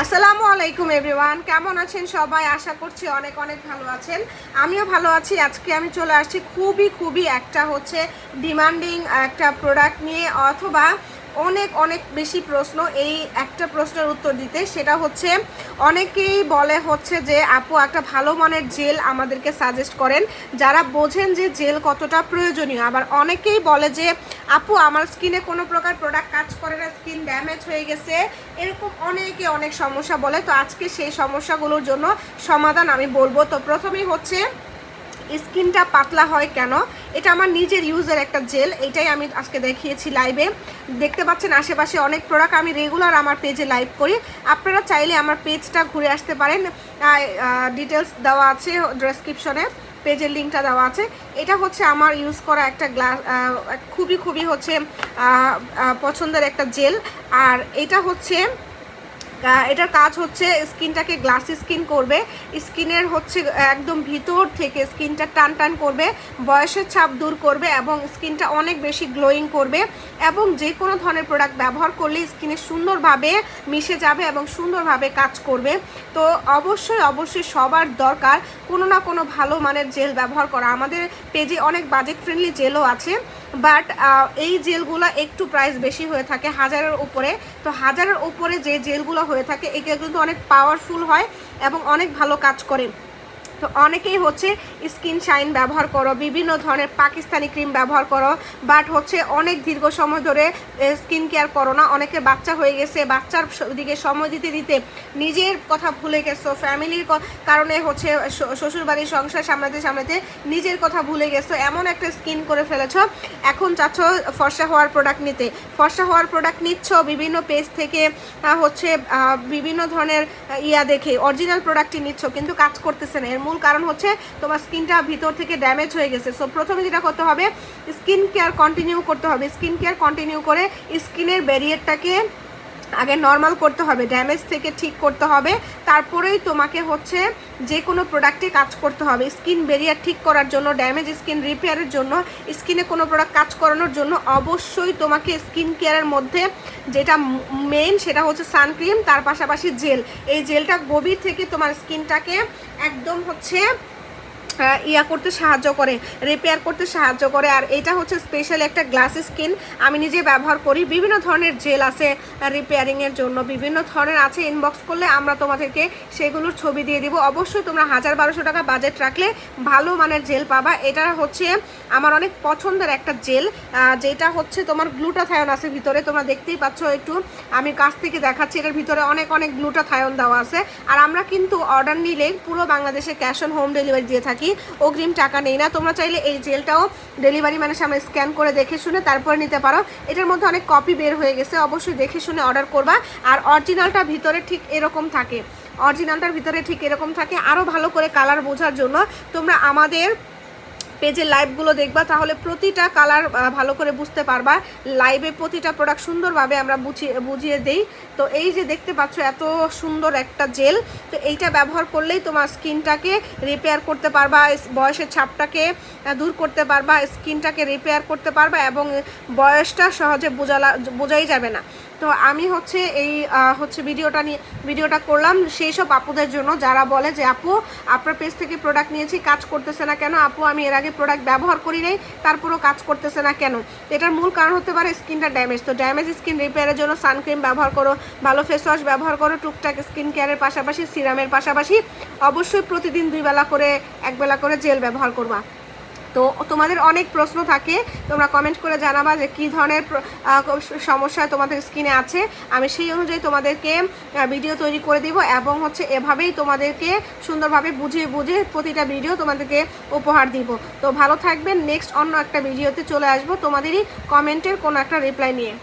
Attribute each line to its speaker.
Speaker 1: আসসালামু আলাইকুম এভরিওয়ান কেমন আছেন সবাই? আশা করছি অনেক অনেক ভালো আছেন। আমিও ভালো আছি। আজকে আমি চলে আসছি খুবই খুবই একটা হচ্ছে ডিমান্ডিং একটা প্রোডাক্ট নিয়ে অথবা অনেক অনেক বেশি প্রশ্ন এই একটা প্রশ্নের উত্তর দিতে। সেটা হচ্ছে, অনেকেই বলে হচ্ছে যে, আপু, একটা ভালো মানের জেল আমাদেরকে সাজেস্ট করেন। যারা বোঝেন যে জেল কতটা প্রয়োজনীয়। আবার অনেকেই বলে যে, আপু, আমার স্কিনে কোনো প্রকার প্রোডাক্ট কাজ করে না স্কিন ড্যামেজ হয়ে গেছে। এরকম অনেকে অনেক সমস্যা বলে। তো আজকে সেই সমস্যাগুলোর জন্য সমাধান আমি বলব। তো প্রথমেই হচ্ছে স্কিনটা পাতলা হয় কেন? এটা আমার নিজের ইউজের একটা জেল এটাই আমি আজকে দেখিয়েছি লাইভে দেখতে পাচ্ছেন আশেপাশে অনেক প্রোডাক্ট আমি রেগুলার আমার পেজে লাইভ করি। আপনারা চাইলে আমার পেজটা ঘুরে আসতে পারেন। ডিটেলস দেওয়া আছে ডেসক্রিপশনে পেজের লিঙ্কটা দেওয়া আছে। এটা হচ্ছে আমার ইউজ করা একটা গ্লাস খুবই খুবই হচ্ছে পছন্দের একটা জেল আর এটা হচ্ছে এটার কাজ হচ্ছে স্কিনটাকে গ্লাসি স্কিন করবে। স্কিনের হচ্ছে একদম ভিতর থেকে স্কিনটা টান টান করবে, বয়সের ছাপ দূর করবে এবং স্কিনটা অনেক বেশি গ্লোয়িং করবে এবং যে কোনো ধরনের প্রোডাক্ট ব্যবহার করলে স্কিনে সুন্দরভাবে মিশে যাবে এবং সুন্দরভাবে কাজ করবে। তো অবশ্যই অবশ্যই সবার দরকার কোনো না কোনো ভালো মানের জেল ব্যবহার করা। আমাদের পেজে অনেক বাজেট ফ্রেন্ডলি জেলও আছে। বাট এই জেলগুলো একটু প্রাইস বেশি হয়ে থাকে হাজারের উপরে। তো হাজারের ওপরে যে জেলগুলো হয়ে থাকে, এগুলো কিন্তু অনেক পাওয়ারফুল হয় এবং অনেক ভালো কাজ করে। তো অনেকেই হচ্ছে স্কিন শাইন ব্যবহার করো, বিভিন্ন ধরনের পাকিস্তানি ক্রিম ব্যবহার করো বাট হচ্ছে অনেক দীর্ঘ সময় ধরে স্কিন কেয়ার করো না। অনেকে বাচ্চা হয়ে গেছে, বাচ্চার দিকে সময় দিতে দিতে নিজের কথা ভুলে গেছো, ফ্যামিলির কারণে হচ্ছে শ্বশুরবাড়ির সংসার সামলাতে সামলাতে নিজের কথা ভুলে গেছো। এমন একটা স্কিন করে ফেলেছো। এখন চাচ্ছ ফর্সা হওয়ার প্রোডাক্ট নিতে। ফর্সা হওয়ার প্রোডাক্ট নিচ্ছ, বিভিন্ন পেজ থেকে হচ্ছে বিভিন্ন ধরনের ইয়া দেখে অরিজিনাল প্রোডাক্টই নিচ্ছ, কিন্তু কাজ করতেছে না। এর মূল কারণ হচ্ছে তোমার স্কিনটা ভিতর থেকে ড্যামেজ হয়ে গেছে। সো প্রথমে যেটা করতে হবে স্কিন কেয়ার কন্টিনিউ করতে হবে। স্কিন কেয়ার কন্টিনিউ করে স্কিনের ব্যারিয়ারটাকে আগে নর্মাল করতে হবে ড্যামেজ থেকে ঠিক করতে হবে, তারপরেই তোমাকে হচ্ছে যে কোনো প্রোডাক্টে কাজ করতে হবে। স্কিন ব্যারিয়ার ঠিক করার জন্য ড্যামেজ স্কিন রিপেয়ারের জন্য স্কিনে কোনো প্রোডাক্ট কাজ করানোর জন্য অবশ্যই তোমাকে স্কিন কেয়ারের মধ্যে যেটা মেন সেটা হচ্ছে সানক্রিম তার পাশাপাশি জেল এই জেলটা গভীর থেকে তোমার স্কিনটাকে একদম হচ্ছে ইয়া করতে সাহায্য করে রিপেয়ার করতে সাহায্য করে। আর এটা হচ্ছে স্পেশাল একটা গ্লাস স্কিন আমি নিজে ব্যবহার করি, বিভিন্ন ধরনের জেল আছে রিপেয়ারিংয়ের জন্য। বিভিন্ন ধরনের আছে ইনবক্স করলে আমরা তোমাদেরকে সেগুলোর ছবি দিয়ে দিব। অবশ্যই তোমরা হাজার বারোশো টাকা বাজেট রাখলে ভালো মানের জেল পাবা। এটা হচ্ছে আমার অনেক পছন্দের একটা জেল যেটা হচ্ছে তোমার গ্লুটাথায়ন আছে ভিতরে। তোমরা দেখতেই পাচ্ছ একটু। আমি কাছ থেকে দেখাচ্ছি, এটার ভিতরে অনেক অনেক গ্লুটাথায়ন দেওয়া আছে। আর আমরা কিন্তু অর্ডার নিলে পুরো বাংলাদেশে ক্যাশ অন হোম ডেলিভারি দিয়ে থাকি। অগ্রিম টাকা নেই না। তোমরা চাইলে এই জেলটাও ডেলিভারি ম্যানের সামনে স্ক্যান করে দেখে শুনে তারপরে নিতে পারো। এটার মধ্যে অনেক কপি বের হয়ে গেছে। অবশ্যই দেখে শুনে অর্ডার করবা। আর অরিজিনালটা ভিতরে ঠিক এরকম থাকে। অরিজিনালটার ভিতরে ঠিক এরকম থাকে। আরও ভালো করে কালার বোঝার জন্য তোমরা আমাদের পেজের লাইভগুলো দেখবা, তাহলে প্রতিটা কালার ভালো করে বুঝতে পারবা। লাইভে প্রতিটা প্রোডাক্ট সুন্দরভাবে আমরা বুঝিয়ে বুঝিয়ে দেই। তো এই যে দেখতে পাচ্ছ, এত সুন্দর একটা জেল তো এইটা ব্যবহার করলেই তোমার স্কিনটাকে রিপেয়ার করতে পারবা বয়সের ছাপটাকে দূর করতে পারবা, স্কিনটাকে রিপেয়ার করতে পারবা এবং বয়সটা সহজে বোঝালা, বোঝাই যাবে না। তো আমি হচ্ছে এই হচ্ছে ভিডিওটা নিয়ে, ভিডিওটা করলাম সেই সব আপুদের জন্য যারা বলে যে, আপু, আপনার পেজ থেকে প্রোডাক্ট নিয়েছি, কাজ করতেছে না কেন? আপু, আমি এর আগে প্রোডাক্ট ব্যবহার করি নাই, তারপরেও কাজ করতেছে না কেন? এটার মূল কারণ হতে পারে স্কিনটা ড্যামেজ তো ড্যামেজ স্কিন রিপেয়ারের জন্য সানক্রিম ব্যবহার করো, ভালো ফেস ওয়াশ ব্যবহার করো, টুকটাক স্কিন কেয়ারের পাশাপাশি সিরামের পাশাপাশি। অবশ্যই প্রতিদিন দুই বেলা করে এক বেলা করে জেল ব্যবহার করবা। তো তোমাদের অনেক প্রশ্ন থাকে, তোমরা কমেন্ট করে জানাবা যে কী ধরনের সমস্যা তোমাদের স্কিনে আছে। আমি সেই অনুযায়ী তোমাদেরকে ভিডিও তৈরি করে দিব এবং হচ্ছে এভাবেই তোমাদেরকে সুন্দরভাবে বুঝিয়ে বুঝিয়ে প্রতিটা ভিডিও তোমাদেরকে উপহার দিব। তো ভালো থাকবেন নেক্সট অন্য একটা ভিডিওতে চলে আসব। তোমাদেরই কমেন্টের কোনো একটা রিপ্লাই নিয়ে।